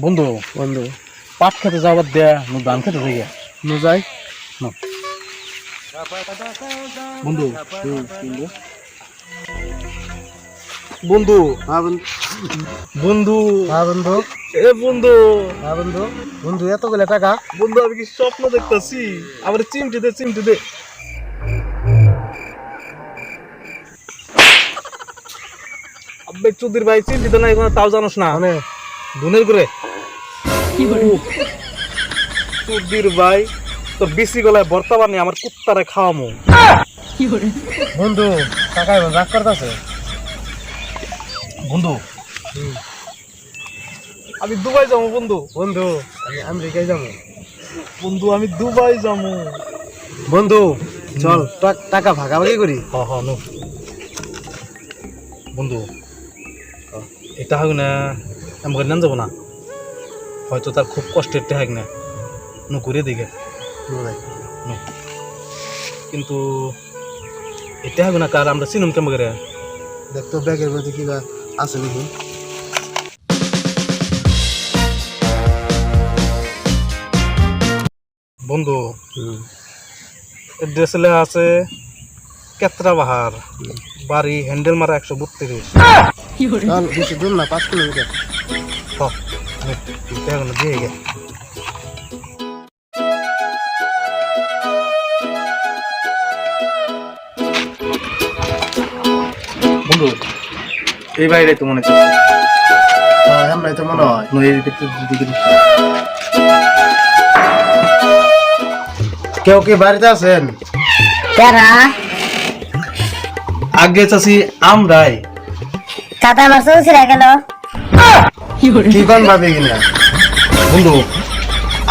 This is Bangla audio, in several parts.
বন্ধু বন্ধু। পাট খেতে যাবার দেয়া নু ধান খেতে যাই নু যাই? বন্ধু বন্ধু। বন্ধু। হ্যাঁ বন্ধু। বন্ধু। হ্যাঁ বন্ধু। এ বন্ধু। হ্যাঁ বন্ধু। বন্ধু এতগুলো টাকা? বন্ধু আমি কি স্বপ্ন দেখতেছি? আবার চিমটি দে চিমটি দে। আবে চুদির ভাই চিমটি দে না এখন তাও জানোস না। দুনের করে চুদির ভাই তোর বেশি গলায় ভর্তা বানিয়ে আমার কুত্তারে খাওয়ামো। বন্ধু টাকা এবার রাগ করতেছে। বন্ধু। আমি দুবাই যাব বন্ধু। বন্ধু আমি আমেরিকায় যাব। বন্ধু আমি দুবাই যাব। বন্ধু চল। টা- টাকা ভাগাভাগি করি। হ হ নো। বন্ধু এটা হোক না। আমাকে নেন যাব না। হয়তো তার খুব কষ্টের টেহাক না। নু ঘুরে দিকে কিন্তু এটা হোক না কার আমরা চিনুম কেমন করে? দেখ তো ব্যাগের মধ্যে কি আছে নাকি? বন্ধু এড্রেস আছে কেতরা বাহার। বাড়ি হ্যান্ডেল মারা একশো বত্রিশ। না পাঁচ কিলোমিটার। দিয়ে গে। বন্ধু এই বাইরে তো মনে করছি আমরাই তো মনে হয়। নদীর ভিতরে কেউ কি বাড়িতে আছেন? কারা? আগে চাষি আমরাই। কাটা মাছ ছিঁড়ে গেল। কি কোন ভাবে কিনা বন্ধু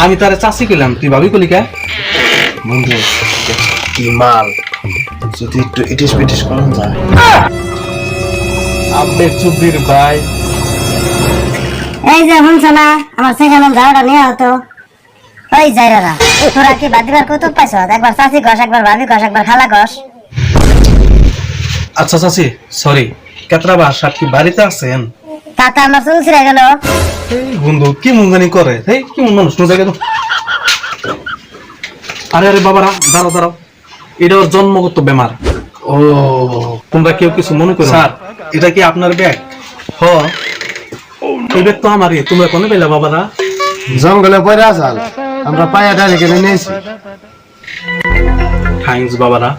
আমি তারে চাষি কইলাম তুই ভাবি কলি কে? বন্ধু কি মাল? যদি একটু ইটিস পিটিস করা যায়। আব্বে চুদ্দির ভাই। এই যে শুনছ না? আমার সেখানে যাওয়াটা নিয়ে হতো ওই যাইরা তোরা কি বাদিবার কৌতুক পাইছ? একবার চাষি ঘষ একবার ভাবি ঘষ একবার খালা ঘষ আচ্ছা চাষি সরি কেতরা বাসা কি বাড়িতে আছেন? কাটা আমার চুল ছিঁড়ে গেল। এই বন্ধু কি মুঙ্গানি করে? এই কি মন মানুষ? নো জায়গা তো আরে আরে বাবারা দাঁড়াও দাঁড়াও। এটা ওর জন্মগত বেমার। ও তোমরা কেউ কিছু মনে করো স্যার এটা কি আপনার ব্যাগ? হ। এই ব্যাগ তো আমারই। তোমরা কোনে পেলা বাবারা? জঙ্গলে পড়ে আসাল আমরা পায়া ডালি কিনে নিয়েছি। থ্যাঙ্কস বাবারা।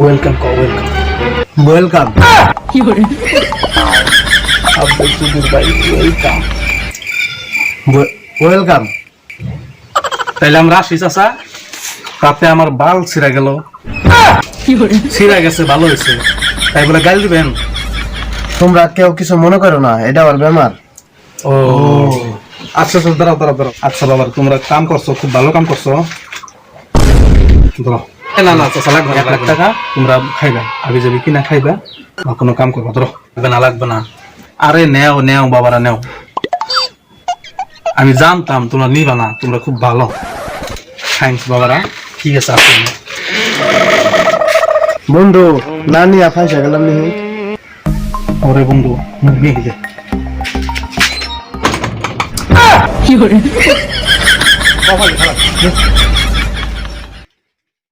ওয়েলকাম কো ওয়েলকাম ওয়েলকাম আব্দুল চুদির ভাই ওয়েলকাম ওয়েলকাম তাইলে আমরা আসি চাচা। তাতে আমার বাল ছিঁড়া গেল। ছিঁড়া গেছে ভালো হয়েছে। তাই বলে গাল দিবেন? তোমরা কেউ কিছু মনে করো না এটা আমার বেমার। ও। আচ্ছা আচ্ছা দাঁড়াও দাঁড়াও দাঁড়াও। আচ্ছা বাবা তোমরা কাম করছ খুব ভালো কাম করছ। এ না না চাচা লাগবে না, এক লাখ টাকা তোমরা খাইবা আগে যাবি কিনা খাইবা বা কোনো কাম করবা ধরো। লাগবে না লাগবে না। আরে নেও নেও বাবারা নেও। আমি জানতাম তোমরা নিবা না তোমরা খুব ভালো। থ্যাংকস বাবারা। ঠিক আছে আসুন বন্ধু না নিয়ে ফাইসা গেলাম নি। ওরে বন্ধু নিয়ে দে।